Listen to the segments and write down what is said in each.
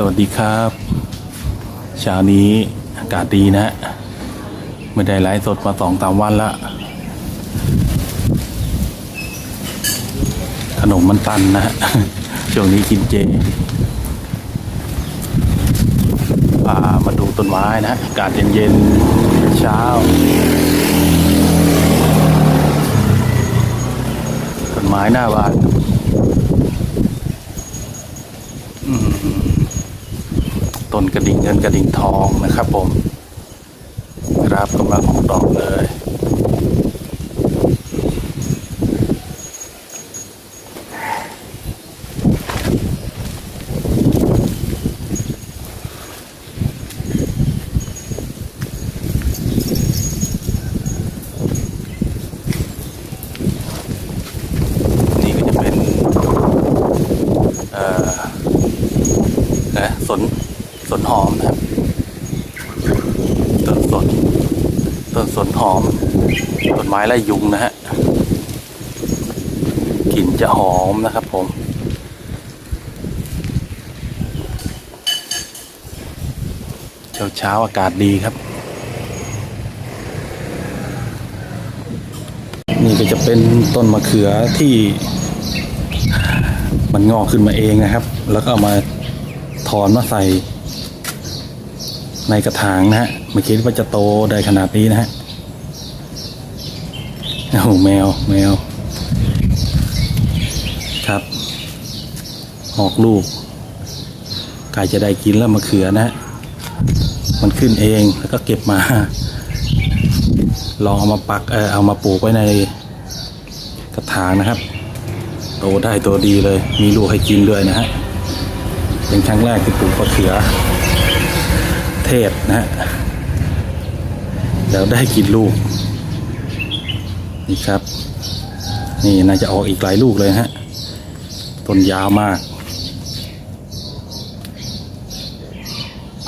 สวัสดีครับเช้านี้อากาศดีนะฮะไม่ได้ไลฟ์สดมาสองสามวันละขนมมันตันนะฮะช่วงนี้กินเจพามาดูต้นไม้นะฮะอากาศเย็นๆเช้าต้นไม้หน้าบ้านอืม ต้นกระดิ่งเงินกระดิ่งทองนะครับผมครับกำลังออกดอกเลย นี่ก็จะเป็น เอ่อนะสนสน หอมนะครับต้นสนต้นสนหอมต้นไม้ไล่ยุงนะฮะกลิ่นจะหอมนะครับผมเช้าเช้าๆอากาศดีครับ นี่ก็จะเป็นต้นมะเขือที่มันงอกขึ้นมาเองนะครับ แล้วก็เอามาถอนมาใส่ ในกระถางนะฮะไม่คิดว่าจะโตได้ขนาดนี้นะฮะโอ้โหแมวแมว ครับ ออกลูกกล้จะได้กินแล้วมะเขือนะฮะมันขึ้นเองแล้วก็เก็บมา ลองเอามาปักเออเอามาปลูกไว้ในกระถางนะครับ โตได้ตัวดีเลย มีลูกให้กินด้วยนะฮะเป็นครั้งแรกที่ปลูกมะเขือ เทศนะฮะแล้วได้กินลูกนี่ครับ นี่น่าจะออกอีกหลายลูกเลยฮะต้นยาวมาก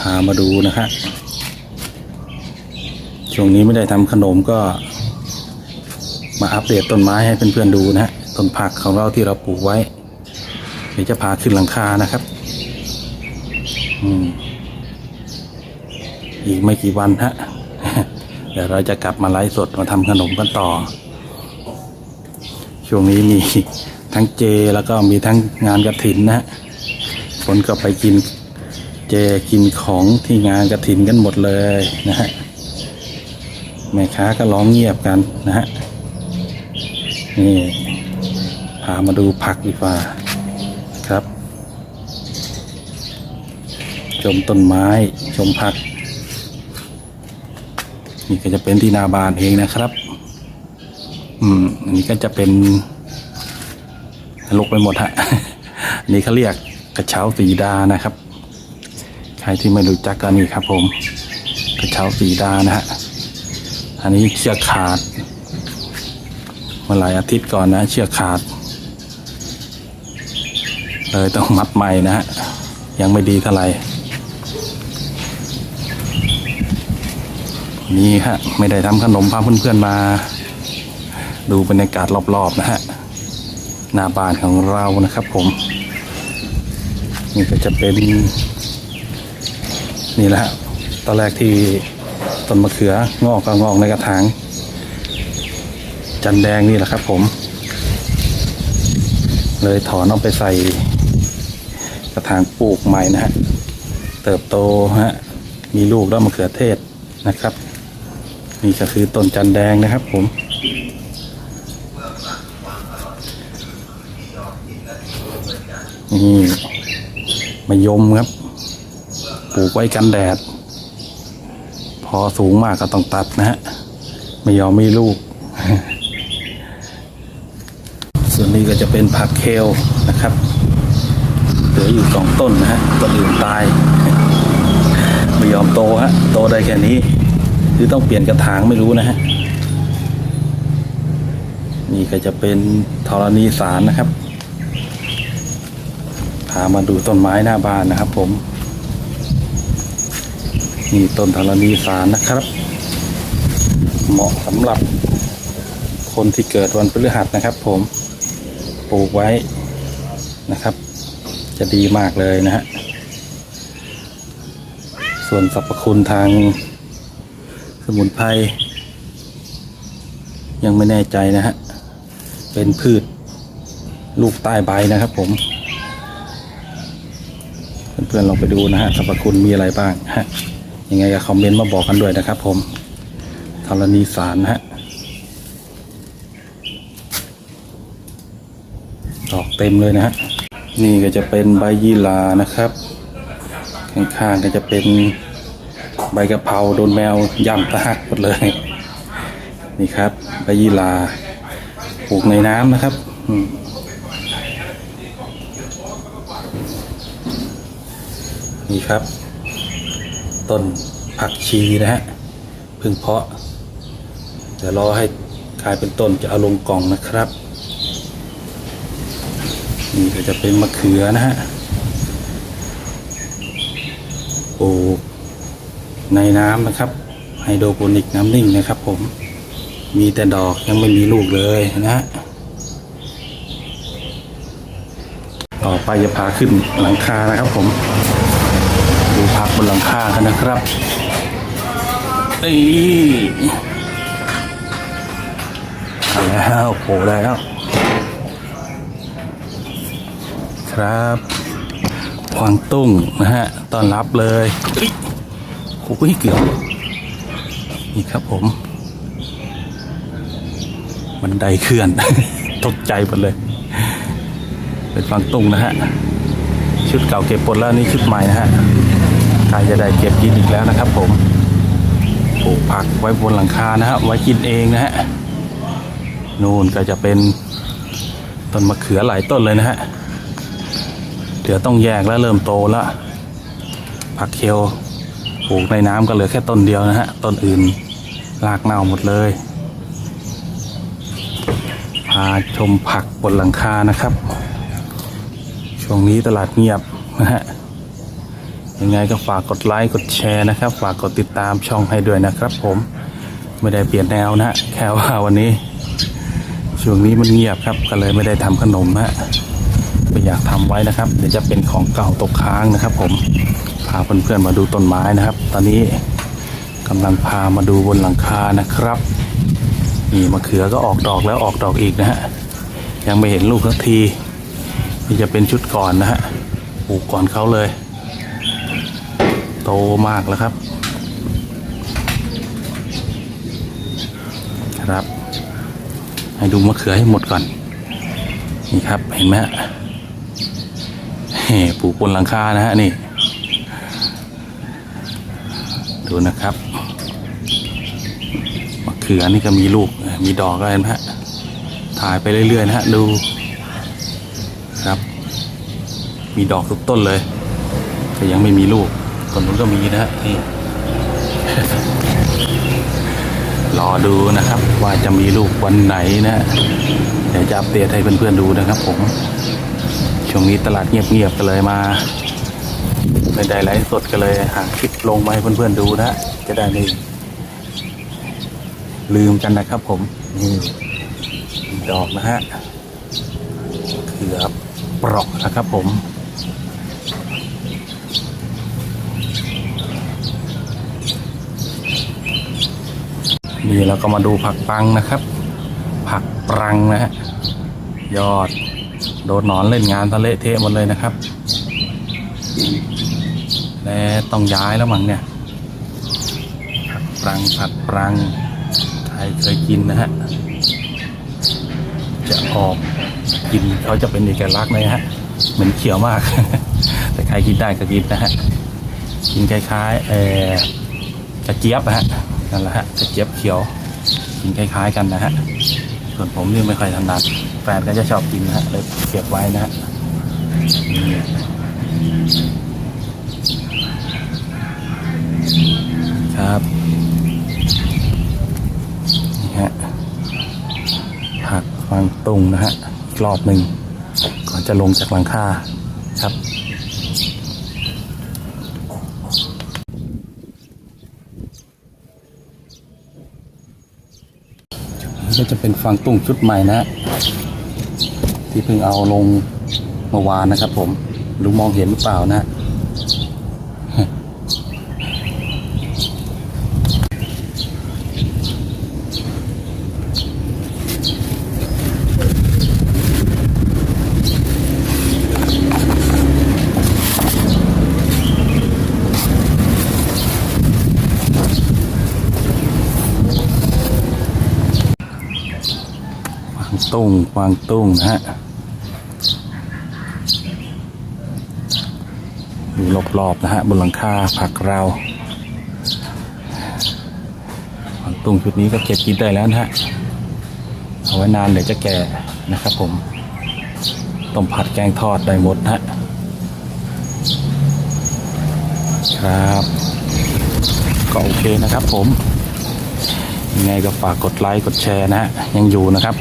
พามาดูนะฮะช่วงนี้ไม่ได้ทำขนมก็ มาอัปเดตต้นไม้ให้เพื่อนๆดูนะฮะต้นผักของเราที่เราปลูกไว้ เดี๋ยวจะพาขึ้นหลังคานะครับ อืม อีกไม่กี่วันฮะเดี๋ยวเราจะกลับมาไลฟ์สดมาทำขนมกันต่อ ช่วงนี้มีทั้งเจแล้วก็มีทั้งงานกระถินนะฮะคนก็ไปกินเจกินของที่งานกระถินกันหมดเลยนะฮะแม่ค้าก็ร้องเงียบกันนะฮะนี่พามาดูผักดีกว่าครับ ชมต้นไม้ชมผัก นี่ก็จะเป็นที่นาบานเองนะครับ อืมอันนี้ก็จะเป็นลกไปหมดฮะอันนี้เขาเรียกกระเช้าสีดานะครับ ใครที่ไม่รู้จักกันนี่ครับ ผม กระเช้าสีดานะฮะอันนี้เชือกขาดเมื่อหลายอาทิตย์ก่อนนะเชือกขาด เลยต้องมัดใหม่นะฮะยังไม่ดีเท่าไหร่ นี่ฮะไม่ได้ทำขนมพาเพื่อนๆมา ดูบรรยากาศรอบๆนะฮะหน้าบ้านของเรานะครับผม นี่ก็จะเป็น นี่แหละฮะตอนแรกที่ต้นมะเขืองอกก็งอกในกระถาง จันแดงนี่แหละครับผม เลยถอนเอาไปใส่กระถางปลูกใหม่นะฮะ เติบโตฮะ มีลูกแล้วมะเขือเทศนะครับ นี่ก็คือต้นจันแดงนะครับผม นี่มายมครับ ปลูกไว้กันแดด พอสูงมากก็ต้องตัดนะฮะ ไม่ยอมมีลูก ส่วนนี้ก็จะเป็นผักเคลนะครับ เหลืออยู่สองต้นนะฮะต้นอื่นตาย ไม่ยอมโตฮะ โตได้แค่นี้ คือต้องเปลี่ยนกระถางไม่รู้นะฮะนี่ก็จะเป็นธรณีสารนะครับพามาดูต้นไม้หน้าบ้านนะครับ ผม นี่ต้นธรณีสารนะครับ เหมาะสำหรับคนที่เกิดวันพฤหัสนะครับ ผมปลูกไว้นะครับ จะดีมากเลยนะฮะส่วนสรรพคุณทาง สมุนไพรยังไม่แน่ใจนะฮะ เป็นพืชลูกใต้ใบนะครับผม เพื่อนๆลองไปดูนะฮะสรรพคุณมีอะไรบ้างฮะ ยังไงก็คอมเมนต์มาบอกกันด้วยนะครับผมธรณีสารนะฮะ ดอกเต็มเลยนะฮะ นี่ก็จะเป็นใบยี่หร่านะครับ ข้างๆก็จะเป็น ใบกะเพราโดนแมวย่ำตะหักหมดเลย นี่ครับใบยี่หร่าปลูกในน้ำนะครับนี่ครับ ต้นผักชีนะฮะพึ่งเพาะเดี๋ยวรอให้กลายเป็นต้นจะเอาลงกล่องนะครับ นี่ก็จะเป็นมะเขือนะฮะปลูก ในน้ำนะครับไฮโดรโปนิกน้ำนิ่งนะครับ ผมมีแต่ดอกยังไม่มีลูกเลยนะฮะต่อไปจะพาขึ้นหลังคานะครับ ผม ดูพักบนหลังคากันนะครับนี่เอาแล้วโผล่แล้วครับควางตุ้งนะฮะ ต้อนรับเลยเย อ้ยเกือบนี่ครับผมบันไดเคลื่อน ตกใจหมดเลย เป็นควางตุ้งนะฮะ ชุดเก่าเก็บหมดแล้วนี่ชุดใหม่นะฮะกล้จะได้เก็บกินอีกแล้วนะครับ ผมปลูกผักไว้บนหลังคานะฮะ ไว้กินเองนะฮะ นู่นก็จะเป็นต้นมะเขือหลายต้นเลยนะฮะ เดี๋ยวต้องแยกแล้วเริ่มโตแล้วผักเคล ปลูกในน้ำก็เหลือแค่ต้นเดียวนะฮะ ต้นอื่นรากเน่าหมดเลย พาชมผักบนหลังคานะครับ ช่วงนี้ตลาดเงียบนะฮะ ยังไงก็ฝากกดไลค์ กดแชร์นะครับ ฝากกดติดตามช่องให้ด้วยนะครับผม ไม่ได้เปลี่ยนแนวนะฮะ แค่ว่าวันนี้ ช่วงนี้มันเงียบครับ ก็เลยไม่ได้ทำขนมฮะก็อยากทำไว้นะครับ เดี๋ยวจะเป็นของเก่าตกค้างนะครับผม พาเพื่อนๆมาดูต้นไม้นะครับ ตอนนี้กำลังพามาดูบนหลังคานะครับ นี่มะเขือก็ออกดอกแล้วออกดอกอีกนะฮะยังไม่เห็นลูกสักทีนี่จะเป็นชุดก่อนนะฮะปลูกก่อนเขาเลย โตมากแล้วครับ ครับ ให้ดูมะเขือให้หมดก่อน นี่ครับเห็นไหมฮะเฮ้ปลูกบนหลังคานะฮะนี่ ดูนะครับมะเขือนี่ก็มีลูกมีดอกก็เห็นไหมฮะถ่ายไปเรื่อยๆนะฮะดูครับ มีดอกทุกต้นเลยแต่ยังไม่มีลูกต้นนู้นก็มีนะฮะนี่รอดูนะครับ ว่าจะมีลูกวันไหนนะเดี๋ยวจะอัปเดตให้เพื่อนๆดูนะครับ ผมช่วงนี้ตลาดเงียบๆกันเลยมา ไม่ได้ไลฟ์สดกันเลยหาคลิปลงมาให้เพื่อนๆดูนะ จะได้ไม่ลืมกันนะครับผม นี่ดอกนะฮะเขือเปราะนะครับผมนี่เราก็มาดูผักปังนะครับ ผักปรังนะฮะยอด โดนหนอนเล่นงานทะเลเทะหมดเลยนะครับ และต้องย้ายแล้วมั้งเนี่ยผักปรังผักปรังใครเคยกินนะฮะ จะออกกินเขาจะเป็นเอกลักษณ์เลยฮะ เหมือนเขียวมาก แต่ใครกินได้ก็กินนะฮะ กินคล้ายๆเออกระเจี๊ยบนะฮะนั่นแหละฮะกระเจี๊ยบเขียว กินคล้ายๆกันนะฮะ ส่วนผมนี่ไม่ค่อยถนัดแฟนก็จะชอบกินนะฮะเลยเก็บไว้นะฮะ ครับนี่ฮะผักฟางตุงนะฮะรอบหนึ่งก่อนจะลงจากหลังคาครับก็จะเป็นฟางตุ้งชุดใหม่นะ ที่เพิ่งเอาลงเมื่อวานนะครับผม ดูมองเห็นหรือเปล่านะวางตุ้งวางตุ้งนะฮะ อยู่รอบๆนะฮะบนหลังคาผักเราตุงชุดนี้ก็เก็บกินได้แล้วนะฮะเอาไว้นานเดี๋ยวจะแก่นะครับผมต้มผัดแกงทอดได้หมดนะฮะครับก็โอเคนะครับผมยังไงก็ฝากกดไลค์กดแชร์นะฮะยังอยู่นะครับ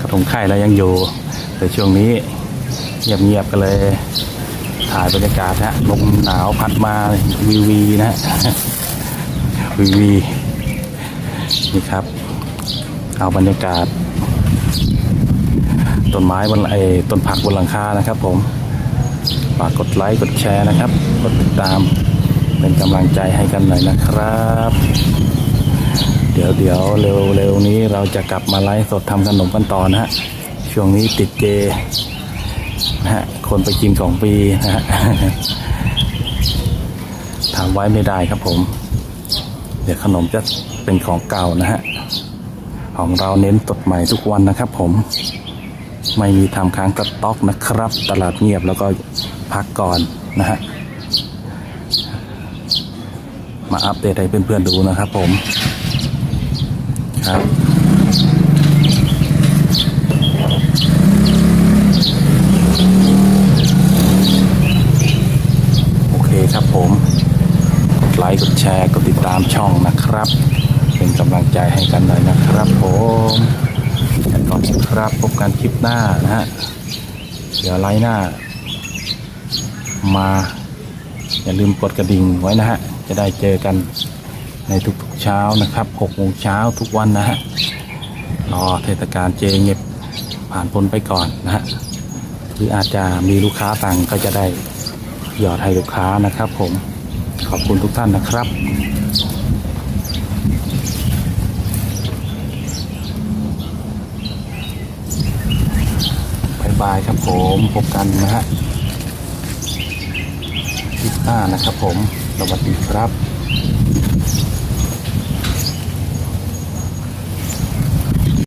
กระทงไข่แล้วยังอยู่ แต่ช่วงนี้เงียบๆกันเลย ถ่ายบรรยากาศนะฮะลมหนาวพัดมาวีวีนะฮะวีวีนี่ครับ เอาบรรยากาศ ต้นไม้บนไอ้ต้นผักบนหลังคานะครับ ผมฝากกดไลค์กดแชร์นะครับ กดติดตามเป็นกำลังใจให้กันหน่อยนะครับ เดี๋ยวเดี๋ยวเร็วเร็วนี้เราจะกลับมาไลฟ์สดทำขนมกันต่อนะฮะช่วงนี้ติดเจ นะฮะคนไปกินของปีนะฮะทำไว้ไม่ได้ครับผม เดี๋ยวขนมจะเป็นของเก่านะฮะ ของเราเน้นสดใหม่ทุกวันนะครับผมไม่มีทำค้างกระต๊อกนะครับ ตลาดเงียบแล้วก็พักก่อนนะฮะ มาอัปเดตให้เพื่อนๆดูนะครับผม ครับ โอเคครับผม กดไลค์ กด แชร์กดติดตามช่องนะครับ เป็นกำลังใจให้กันหน่อยนะครับ ผมกันก่อนครับพบกันคลิปหน้านะฮะเดี๋ยวไลค์หน้า มา อย่าลืมกดกระดิ่งไว้นะฮะจะได้เจอกันในทุกๆเช้านะครับ6โมงเช้าทุกวันนะฮะรอเทศกาลเจเงียบผ่านพ้นไปก่อนนะฮะหรืออาจจะมีลูกค้าสั่งก็จะได้หยอดให้ลูกค้านะครับผม ขอบคุณทุกท่านนะครับบายบายครับผมพบกันนะฮะคลิปหน้านะครับผม สวัสดีครับ